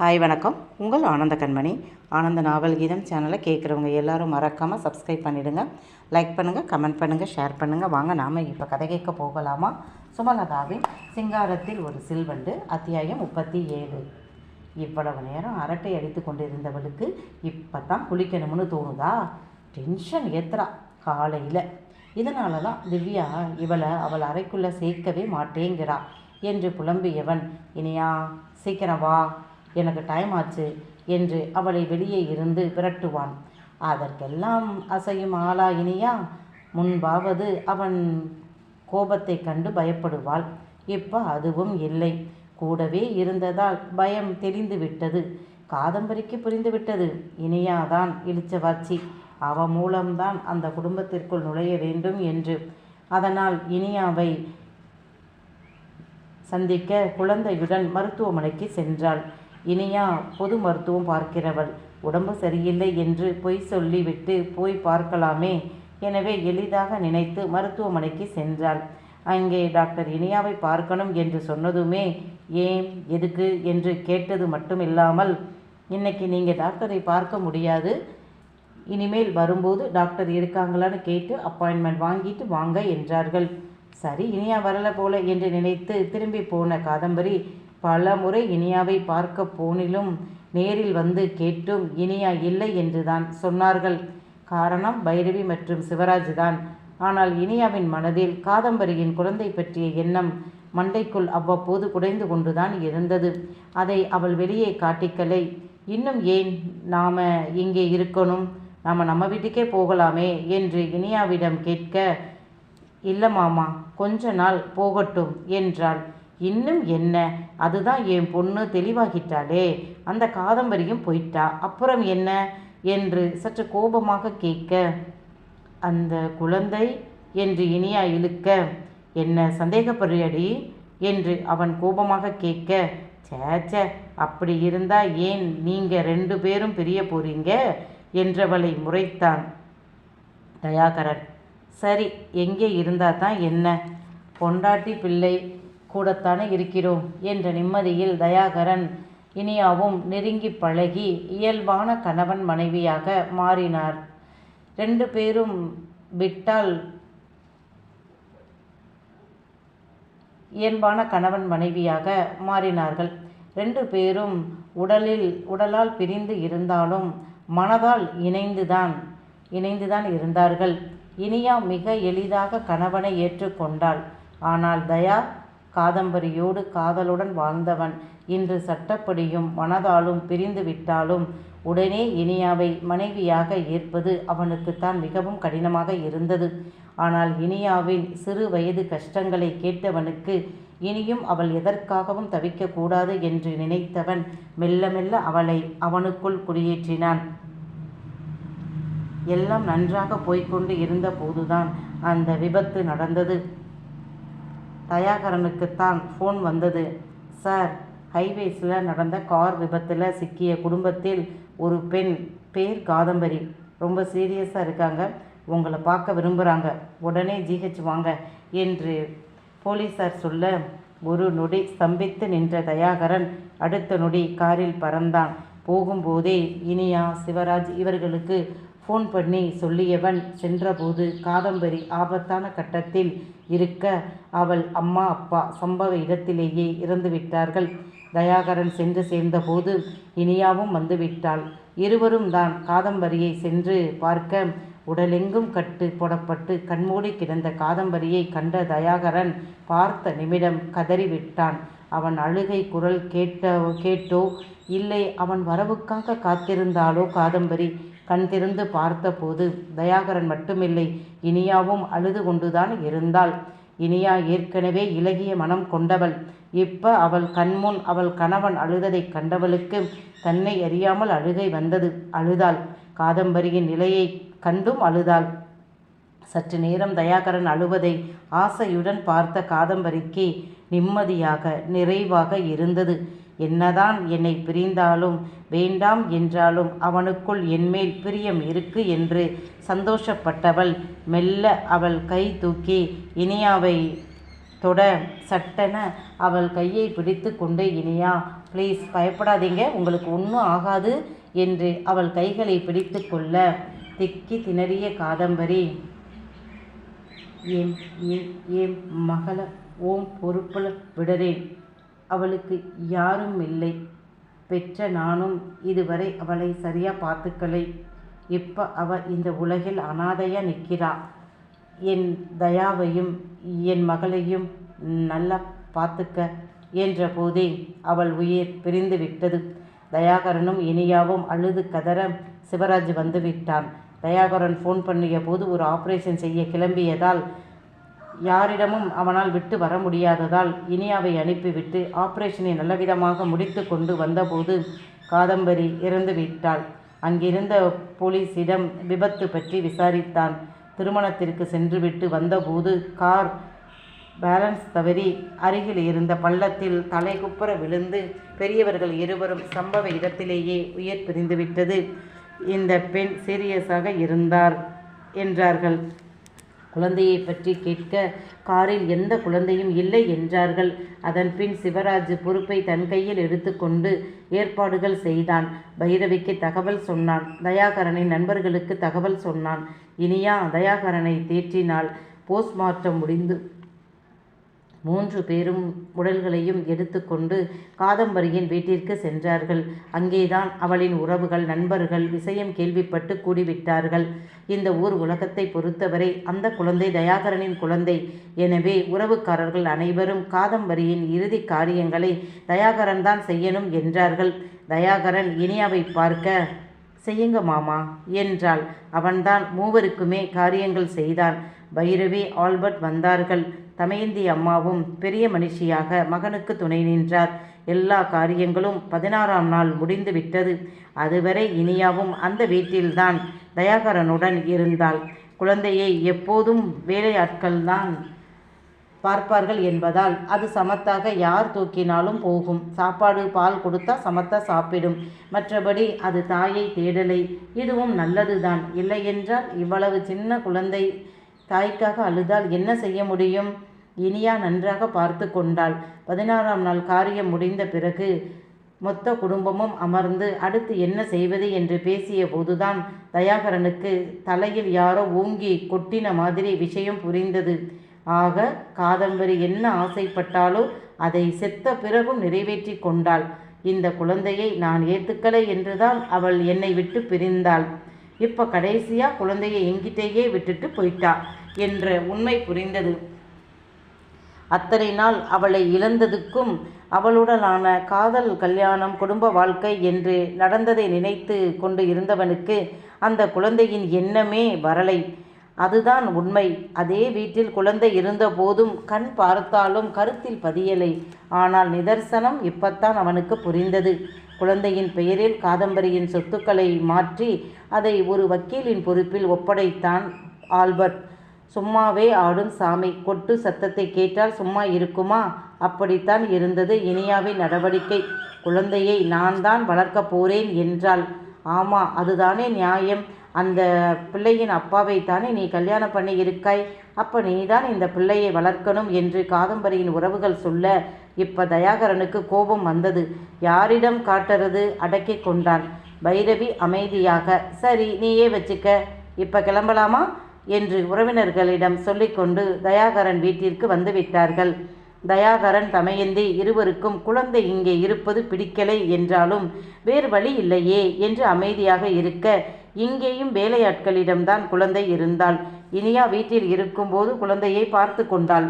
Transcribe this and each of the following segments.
Hi வணக்கம். உங்கள் ஆனந்த கண்மணி. ஆனந்த நாவல் கீதம் சேனலை கேட்குறவங்க எல்லாரும் மறக்காமல் சப்ஸ்கிரைப் பண்ணிவிடுங்க லைக் பண்ணுங்கள் கமெண்ட் பண்ணுங்கள் ஷேர் பண்ணுங்கள் வாங்க நாம் இப்போ கதை கேட்க போகலாமா? சுமலதாவின் சிங்காரத்தில் ஒரு சில்வண்டு அத்தியாயம் முப்பத்தி ஏழு. இவ்வளவு நேரம் அரட்டை அடித்து கொண்டிருந்தவளுக்கு இப்போ தான் குளிக்கணும்னு தோணுதா? டென்ஷன் ஏத்துறா காலையில். இதனால தான் திவ்யா இவளை அவள் அறைக்குள்ளே சேர்க்கவே மாட்டேங்கிறா என்று புலம்பியவன் இனியா சீக்கிரம் வா. எனக்கு டைம் ஆச்சு என்று அவளை வெளியே இருந்து விரட்டுவான். அதற்கெல்லாம் அசையும் ஆளா இனியா? முன்பாவது அவன் கோபத்தை கண்டு பயப்படுவாள். இப்போ அதுவும் இல்லை. கூடவே இருந்ததால் பயம் தெளிந்து விட்டது. காதம்பரிக்கு புரிந்துவிட்டது இனியாதான் இளிச்சவாச்சி அவ மூலம்தான் அந்த குடும்பத்திற்குள் நுழைய வேண்டும் என்று. அதனால் இனியாவை சந்திக்க குழந்தையுடன் மருத்துவமனைக்கு சென்றாள். இனியா பொது மருத்துவம் பார்க்கிறவள். உடம்பு சரியில்லை என்று பொய் சொல்லிவிட்டு போய் பார்க்கலாமே. எனவே எளிதாக நினைத்து மருத்துவமனைக்கு சென்றாள். அங்கே டாக்டர் இனியாவை பார்க்கணும் என்று சொன்னதுமே ஏன்? எதுக்கு? என்று கேட்டது மட்டுமில்லாமல் இன்னைக்கு நீங்கள் டாக்டரை பார்க்க முடியாது. இனிமேல் வரும்போது டாக்டர் இருக்காங்களான்னு கேட்டு அப்பாயின்மெண்ட் வாங்கிட்டு வாங்க என்றார்கள். சரி இனியா வரல போல என்று நினைத்து திரும்பி போன காதம்பரி பல முறை இனியாவை பார்க்க போனிலும் நேரில் வந்து கேட்டும் இனியா இல்லை என்றுதான் சொன்னார்கள். காரணம் பைரவி மற்றும் சிவராஜ் தான் ஆனால் இனியாவின் மனதில் காதம்பரியின் குழந்தை பற்றிய எண்ணம் மண்டைக்குள் அவ்வப்போது குடைந்து கொண்டுதான் இருந்தது. அதை அவள் வெளியே காட்டிக்கலை. இன்னும் ஏன் நாம இங்கே இருக்கணும்? நாம நம்ம வீட்டுக்கே போகலாமே என்று இனியாவிடம் கேட்க இல்லை மாமா கொஞ்ச நாள் போகட்டும் என்றாள். இன்னும் என்ன? அதுதான் என் பொண்ணு தெளிவாகிட்டாளே. அந்த காதம்பரியும் போயிட்டா. அப்புறம் என்ன? என்று சற்று கோபமாக கேட்க அந்த குழந்தை என்று இனியா இழுக்க என்ன சந்தேகப்படுறியடி? என்று அவன் கோபமாக கேட்க சேச்ச அப்படி இருந்தா ஏன் நீங்க ரெண்டு பேரும் பிரிய போறீங்க? என்றவளை முறைத்தான் தயாகரன். சரி எங்கே இருந்தா தான் என்ன? பொண்டாட்டி பிள்ளை கூடத்தானே இருக்கிறோம் என்ற நிம்மதியில் தயாகரன் இனியாவும் நெருங்கி பழகி இயல்பான கணவன் மனைவியாக மாறினார். ரெண்டு பேரும் விட்டால் இயல்பான கணவன் மனைவியாக மாறினார்கள். ரெண்டு பேரும் உடலில் உடலால் பிரிந்து இருந்தாலும் மனதால் இணைந்துதான் இணைந்துதான் இருந்தார்கள். இனியா மிக எளிதாக கணவனை ஏற்றுக்கொண்டாள். ஆனால் தயா காதம்பரியோடு காதலுடன் வாழ்ந்தவன். இன்று சட்டப்படியும் மனதாலும் பிரிந்து விட்டாலும் உடனே இனியாவை மனைவியாக ஏற்பது அவனுக்குத்தான் மிகவும் கடினமாக இருந்தது. ஆனால் இனியாவின் சிறு வயது கஷ்டங்களை கேட்டவனுக்கு இனியும் அவள் எதற்காகவும் தவிக்கக்கூடாது என்று நினைத்தவன் மெல்ல மெல்ல அவளை அவனுக்குள் குடியேற்றினான். எல்லாம் நன்றாக போய்க்கொண்டு இருந்த போதுதான் அந்த விபத்து நடந்தது. தயாகரனுக்குத்தான் ஃபோன் வந்தது. சார் ஹைவேஸில் நடந்த கார் விபத்தில் சிக்கிய குடும்பத்தில் ஒரு பெண் பேர் காதம்பரி. ரொம்ப சீரியஸாக இருக்காங்க. உங்களை பார்க்க விரும்புகிறாங்க உடனே ஜிஹெச் வாங்க என்று போலீஸார் சொல்ல ஒரு நொடி ஸ்தம்பித்து நின்ற தயாகரன் அடுத்த நொடி காரில் பறந்தான். போகும்போதே இனியா சிவராஜ் இவர்களுக்கு ஃபோன் பண்ணி சொல்லியவன் சென்றபோது காதம்பரி ஆபத்தான கட்டத்தில் இருக்க அவள் அம்மா அப்பா சம்பவ இடத்திலேயே இறந்துவிட்டார்கள் தயாகரன் சென்று சேர்ந்தபோது இனியாவும் வந்துவிட்டாள் இருவரும் தான் காதம்பரியை சென்று பார்க்க உடலெங்கும் கட்டு போடப்பட்டு கண்மூடி கிடந்த காதம்பரியை கண்ட தயாகரன் பார்த்த நிமிடம் கதறிவிட்டான். அவன் அழுகை குரல் கேட்ட கேட்டோ இல்லை அவன் வரவுக்காக காத்திருந்தாலோ காதம்பரி? கண் திறந்து பார்த்தபோது தயாகரன் மட்டுமில்லை இனியாவும் அழுது கொண்டுதான் இருந்தாள். இனியா ஏற்கனவே இலகிய மனம் கொண்டவள். இப்ப அவள் கண்முன் அவள் கணவன் அழுததை கண்டவளுக்கு தன்னை அறியாமல் அழுகை வந்தது. அழுதாள். காதம்பரியின் நிலையை கண்டும் அழுதாள். சற்று நேரம் தயாகரன் அழுவதை ஆசையுடன் பார்த்த காதம்பரிக்கு நிம்மதியாக நிறைவாக இருந்தது. என்னதான் என்னை பிரிந்தாலும் வேண்டாம் என்றாலும் அவனுக்குள் என்மேல் பிரியம் இருக்கு என்று சந்தோஷப்பட்டவள். மெல்ல அவள் கை தூக்கி இனியாவை தொட சட்டென அவள் கையை பிடித்து கொண்டு இனியா ப்ளீஸ் பயப்படாதீங்க உங்களுக்கு ஒன்றும் ஆகாது என்று அவள் கைகளை பிடித்து கொள்ள திக்கி திணறிய காதம்பரி என் என் என் மகள ஓம் பொறுப்பில் விடுறேன். அவளுக்கு யாரும் இல்லை. பெற்ற நானும் இதுவரை அவளை சரியாக பார்த்துக்கலை. இப்போ அவ இந்த உலகில் அனாதையாக நிற்கிறா? என் தயாவையும் என் மகளையும் நல்லா பார்த்துக்க என்ற போதே அவள் உயிர் பிரிந்து விட்டது. தயாகரனும் இனியாவும் அழுது கதற சிவராஜ் வந்து விட்டான். தயாகரன் ஃபோன் பண்ணிய போது ஒரு ஆப்ரேஷன் செய்ய கிளம்பியதால் யாரிடமும் அவனால் விட்டு வர முடியாததால் இனியாவை அனுப்பிவிட்டு ஆபரேஷனை நல்லவிதமாக முடித்து கொண்டு வந்தபோது காதம்பரி இறந்து விட்டாள். அங்கிருந்த போலீசிடம் விபத்து பற்றி விசாரித்தான். திருமணத்திற்கு சென்றுவிட்டு வந்தபோது கார் பேலன்ஸ் தவறி அருகில் இருந்த பள்ளத்தில் தலைகுப்புற விழுந்து பெரியவர்கள் இருவரும் சம்பவ இடத்திலேயே உயிர் பிரிந்துவிட்டது. இந்த பெண் சீரியஸாக இருந்தார் என்றார்கள். குழந்தையை பற்றி கேட்க காரில் எந்த குழந்தையும் இல்லை என்றார்கள். அதன் பின் சிவராஜ் பொறுப்பை தன் கையில் எடுத்துக்கொண்டு ஏற்பாடுகள் செய்தான். பைரவிக்கு தகவல் சொன்னான். தயாகரனின் நண்பர்களுக்கு தகவல் சொன்னான். இனியா தயாகரனை தேற்றினாள் போஸ்ட்மார்ட்டம் முடிந்து மூன்று பேரும் உடல்களையும் எடுத்துக்கொண்டு காதம்பரியின் வீட்டிற்கு சென்றார்கள். அங்கேதான் அவளின் உறவுகள் நண்பர்கள் விஷயம் கேள்விப்பட்டு கூடிவிட்டார்கள். இந்த ஊர் உலகத்தை பொறுத்தவரை அந்த குழந்தை தயாகரனின் குழந்தை. எனவே உறவுக்காரர்கள் அனைவரும் காதம்பரியின் இறுதி காரியங்களை தயாகரன் தான் செய்யணும் என்றார்கள். தயாகரன் இனியாவை பார்க்க செய்யுங்க மாமா என்றாள். அவன்தான் மூவருக்குமே காரியங்கள் செய்தான். பைரவி ஆல்பர்ட் வந்தார்கள். தமயந்தி அம்மாவும் பெரிய மனுஷியாக மகனுக்கு துணை நின்றார். எல்லா காரியங்களும் பதினாறாம் நாள் முடிந்து விட்டது அதுவரை இனியாவும் அந்த வீட்டில்தான் தயாகரனுடன் இருந்தாள். குழந்தையை எப்போதும் வேலையாட்கள்தான் பார்ப்பார்கள் என்பதால் அது சமத்தாக யார் தூக்கினாலும் போகும். சாப்பாடு பால் கொடுத்தா சமத்தா சாப்பிடும். மற்றபடி அது தாயை தேடலை. இதுவும் நல்லதுதான். இல்லையென்றால் இவ்வளவு சின்ன குழந்தை தாய்க்காக அழுதால் என்ன செய்ய முடியும்? இனியா நன்றாக பார்த்து கொண்டாள். பதினாறாம் நாள் காரியம் முடிந்த பிறகு மொத்த குடும்பமும் அமர்ந்து அடுத்து என்ன செய்வது என்று பேசிய போதுதான் தயாகரனுக்கு தலையில் யாரோ ஓங்கி கொட்டின மாதிரி விஷயம் புரிந்தது. ஆக காதம்பரி என்ன ஆசைப்பட்டாலோ அதை செத்த பிறகும் நிறைவேற்றி கொண்டாள். இந்த குழந்தையை நான் ஏத்துக்கலை என்றுதான் அவள் என்னை விட்டு பிரிந்தாள். இப்போ கடைசியாக குழந்தையை எங்கிட்டேயே விட்டுட்டு போயிட்டா என்ற உண்மை புரிந்தது. அத்தனை நாள் அவளை இழந்ததுக்கும் அவளுடனான காதல் கல்யாணம் குடும்ப வாழ்க்கை என்று நடந்ததை நினைத்து கொண்டு இருந்தவனுக்கு அந்த குழந்தையின் எண்ணமே வரலை. அதுதான் உண்மை. அதே வீட்டில் குழந்தை இருந்த போதும் கண் பார்த்தாலும் கருத்தில் பதியலை. ஆனால் நிதர்சனம் இப்பத்தான் அவனுக்கு புரிந்தது. குழந்தையின் பெயரில் காதம்பரியின் சொத்துக்களை மாற்றி அதை ஒரு வக்கீலின் பொறுப்பில் ஒப்படைத்தான் ஆல்பர்ட். சும்மாவே ஆடும் சாமி. கொட்டு சத்தத்தை கேட்டால் சும்மா இருக்குமா? அப்படித்தான் இருந்தது இனியாவின் நடவடிக்கை. குழந்தையை நான் தான் வளர்க்கப் போறேன் என்றாள். ஆமா அதுதானே நியாயம். அந்த பிள்ளையின் அப்பாவை தானே நீ கல்யாணம் பண்ணி இருக்காய். அப்போ நீதான் இந்த பிள்ளையை வளர்க்கணும் என்று காதம்பரியின் உறவுகள் சொல்ல இப்போ தயாகரனுக்கு கோபம் வந்தது. யாரிடம் காட்டுறது? அடக்கி கொண்டான். பைரவி அமைதியாக சரி நீயே வச்சுக்க. இப்போ கிளம்பலாமா? என்று உறவினர்களிடம் சொல்லிக்கொண்டு தயாகரன் வீட்டிற்கு வந்துவிட்டார்கள். தயாகரன் தமையந்தி இருவருக்கும் குழந்தை இங்கே இருப்பது பிடிக்கலை என்றாலும் வேறு வழி இல்லையே என்று அமைதியாக இருக்க இங்கேயும் வேலையாட்களிடம்தான் குழந்தை இருந்தாள். இனியா வீட்டில் இருக்கும்போது குழந்தையை பார்த்து கொண்டாள்.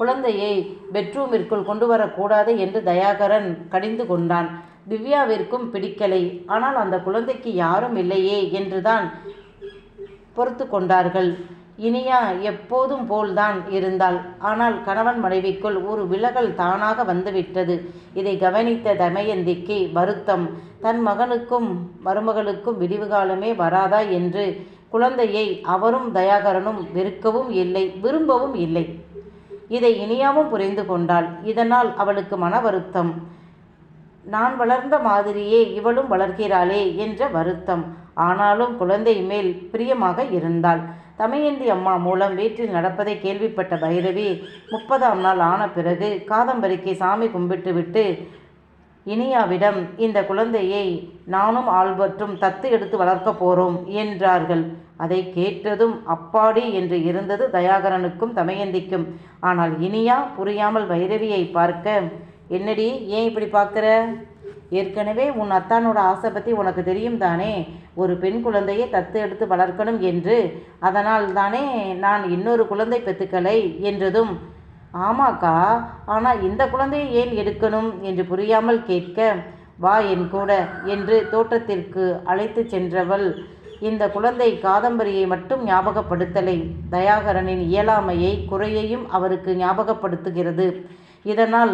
குழந்தையை பெட்ரூமிற்குள் கொண்டு வரக்கூடாது என்று தயாகரன் கடிந்து கொண்டான். திவ்யாவிற்கும் பிடிக்கலை. ஆனால் அந்த குழந்தைக்கு யாரும் இல்லையே என்றுதான் பொறுத்து கொண்டார்கள். இனியா எப்போதும் போல்தான் இருந்தாள். ஆனால் கணவன் மனைவிக்குள் ஒரு விலகல் தானாக வந்துவிட்டது. இதை கவனித்த தமயந்திக்கு வருத்தம். தன் மகனுக்கும் மருமகளுக்கும் விடிவு காலமே வராதா என்று குழந்தையை அவரும் தயாகரனும் வெறுக்கவும் இல்லை விரும்பவும் இல்லை. இதை இனியாவும் புரிந்து கொண்டாள். இதனால் அவளுக்கு மன வருத்தம். நான் வளர்ந்த மாதிரியே இவளும் வளர்கிறாளே என்ற வருத்தம். ஆனாலும் குழந்தை மேல் பிரியமாக இருந்தாள். தமையந்தி அம்மா மூலம் வீட்டில் நடப்பதை கேள்விப்பட்ட பைரவி முப்பதாம் நாள் ஆன பிறகு காதம்பரிக்கு சாமி கும்பிட்டுவிட்டு இனியாவிடம் இந்த குழந்தையை நானும் ஆல்பர்ட்டும் தத்து எடுத்து வளர்க்கப் போகிறோம் என்றார்கள். அதை கேட்டதும் அப்பாடி என்று இருந்தது தயாகரனுக்கும் தமயந்திக்கும். ஆனால் இனியா புரியாமல் வைரவியை பார்க்க என்னடி ஏன் இப்படி பார்க்குற? ஏற்கனவே உன் அத்தானோட ஆசை பற்றி உனக்கு தெரியும் தானே? ஒரு பெண் குழந்தையை தத்து எடுத்து வளர்க்கணும் என்று. அதனால் தானே நான் இன்னொரு குழந்தை பெத்துக்கலை என்றதும். ஆமாக்கா ஆனால் இந்த குழந்தையை ஏன் எடுக்கணும் என்று புரியாமல் கேட்க வா என் கூட என்று தோட்டத்திற்கு அழைத்து சென்றவள். இந்த குழந்தை காதம்பரியை மட்டும் ஞாபகப்படுத்தலை. தயாகரனின் இயலாமையை குறையையும் அவருக்கு ஞாபகப்படுத்துகிறது. இதனால்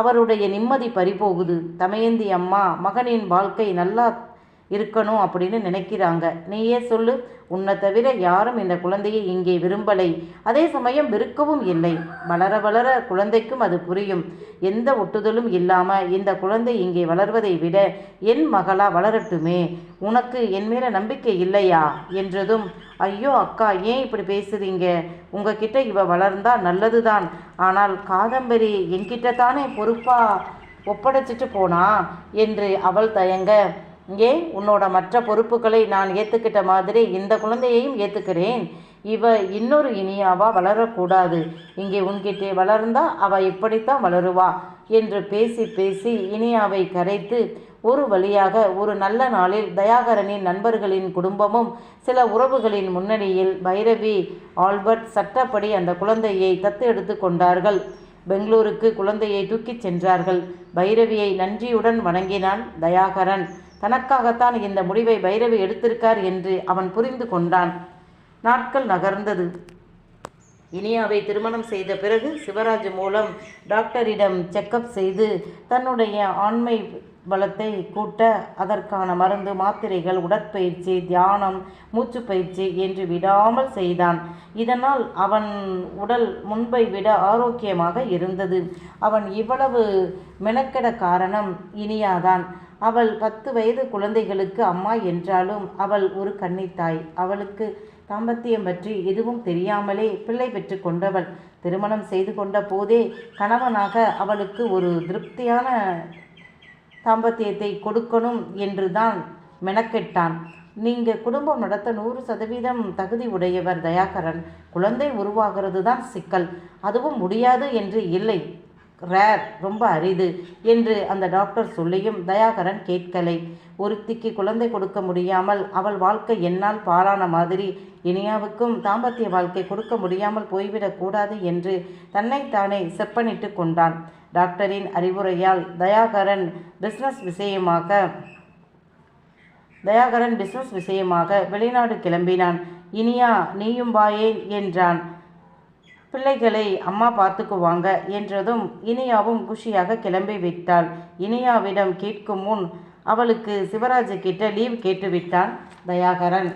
அவருடைய நிம்மதி பறிபோகுது. தமயந்தி அம்மா மகனின் வாழ்க்கை நல்லா இருக்கணும் அப்படின்னு நினைக்கிறாங்க. நீயே சொல்லு உன்னை தவிர யாரும் இந்த குழந்தையை இங்கே விரும்பலை. அதே சமயம் வெறுக்கவும் இல்லை. வளர வளர குழந்தைக்கும் அது புரியும். எந்த ஒட்டுதலும் இல்லாமல் இந்த குழந்தை இங்கே வளர்வதை விட என் மகளா வளரட்டுமே. உனக்கு என் மேல நம்பிக்கை இல்லையா? என்றதும் ஐயோ அக்கா ஏன் இப்படி பேசுறீங்க? உங்ககிட்ட இவ வளர்ந்தா நல்லதுதான். ஆனால் காதம்பரி என்கிட்ட தானே பொறுப்பா ஒப்படைச்சிட்டு போனா? என்று அவள் தயங்க இங்கே உன்னோட மற்ற பொறுப்புகளை நான் ஏற்றுக்கிட்ட மாதிரி இந்த குழந்தையையும் ஏற்றுக்கிறேன் இவ இன்னொரு இனியாவா வளரக்கூடாது. இங்கே உன்கிட்டே வளர்ந்தா அவ இப்படித்தான் வளருவா என்று பேசி பேசி இனியாவை கரைத்து ஒரு வழியாக ஒரு நல்ல நாளில் தயாகரனின் நண்பர்களின் குடும்பமும் சில உறவுகளின் முன்னணியில் பைரவி ஆல்பர்ட் சட்டப்படி அந்த குழந்தையை தத்து எடுத்து கொண்டார்கள். பெங்களூருக்கு குழந்தையை தூக்கிச் சென்றார்கள். பைரவியை நன்றியுடன் வணங்கினான் தயாகரன். தனக்காகத்தான் இந்த முடிவை பைரவி எடுத்திருக்கார் என்று அவன் புரிந்து கொண்டான். நாட்கள் நகர்ந்தது. இனியாவை திருமணம் செய்த பிறகு சிவராஜ் மூலம் டாக்டரிடம் செக்கப் செய்து தன்னுடைய ஆண்மை பலத்தை கூட்ட அதற்கான மருந்து மாத்திரைகள் உடற்பயிற்சி தியானம் மூச்சு பயிற்சி என்று விடாமல் செய்தான். இதனால் அவன் உடல் முன்பை விட ஆரோக்கியமாக இருந்தது. அவன் இவ்வளவு மெனக்கெட காரணம் இனியாதான். அவள் பத்து வயது குழந்தைகளுக்கு அம்மா என்றாலும் அவள் ஒரு கன்னித்தாய் அவளுக்கு தாம்பத்தியம் பற்றி எதுவும் தெரியாமலே பிள்ளை பெற்று கொண்டவள். திருமணம் செய்து கொண்ட போதே கணவனாக அவளுக்கு ஒரு திருப்தியான தாம்பத்தியத்தை கொடுக்கணும் என்று தான் மெனக்கெட்டான். நீங்கள் குடும்பம் நடத்த நூறு சதவீதம் தகுதி உடையவர் தயாகரன். குழந்தை உருவாகிறது தான் சிக்கல். அதுவும் முடியாது என்று இல்லை. ரேர் ரொம்ப அரிது என்று அந்த டாக்டர் சொல்லியும் தயாகரன் கேட்கலை. ஒருத்திக்கு குழந்தை கொடுக்க முடியாமல் அவள் வாழ்க்கை என்னால் பாழான மாதிரி. இனியாவுக்கும் தாம்பத்திய வாழ்க்கை கொடுக்க முடியாமல் போய்விடக்கூடாது என்று தன்னைத்தானே செப்பனிட்டு கொண்டான். டாக்டரின் அறிவுரையால் தயாகரன் பிஸ்னஸ் விஷயமாக தயாகரன் பிஸ்னஸ் விஷயமாக வெளிநாடு கிளம்பினான். இனியா நீயும் வாயேன் என்றான். பிள்ளைகளை அம்மா பார்த்துக்குவாங்க என்றதும் இனியாவும் குஷியாக கிளம்பி விட்டாள். இனியாவிடம் கேட்கும் முன் அவளுக்கு சிவராஜ் கிட்ட லீவ் கேட்டுவிட்டான் தயாகரன்.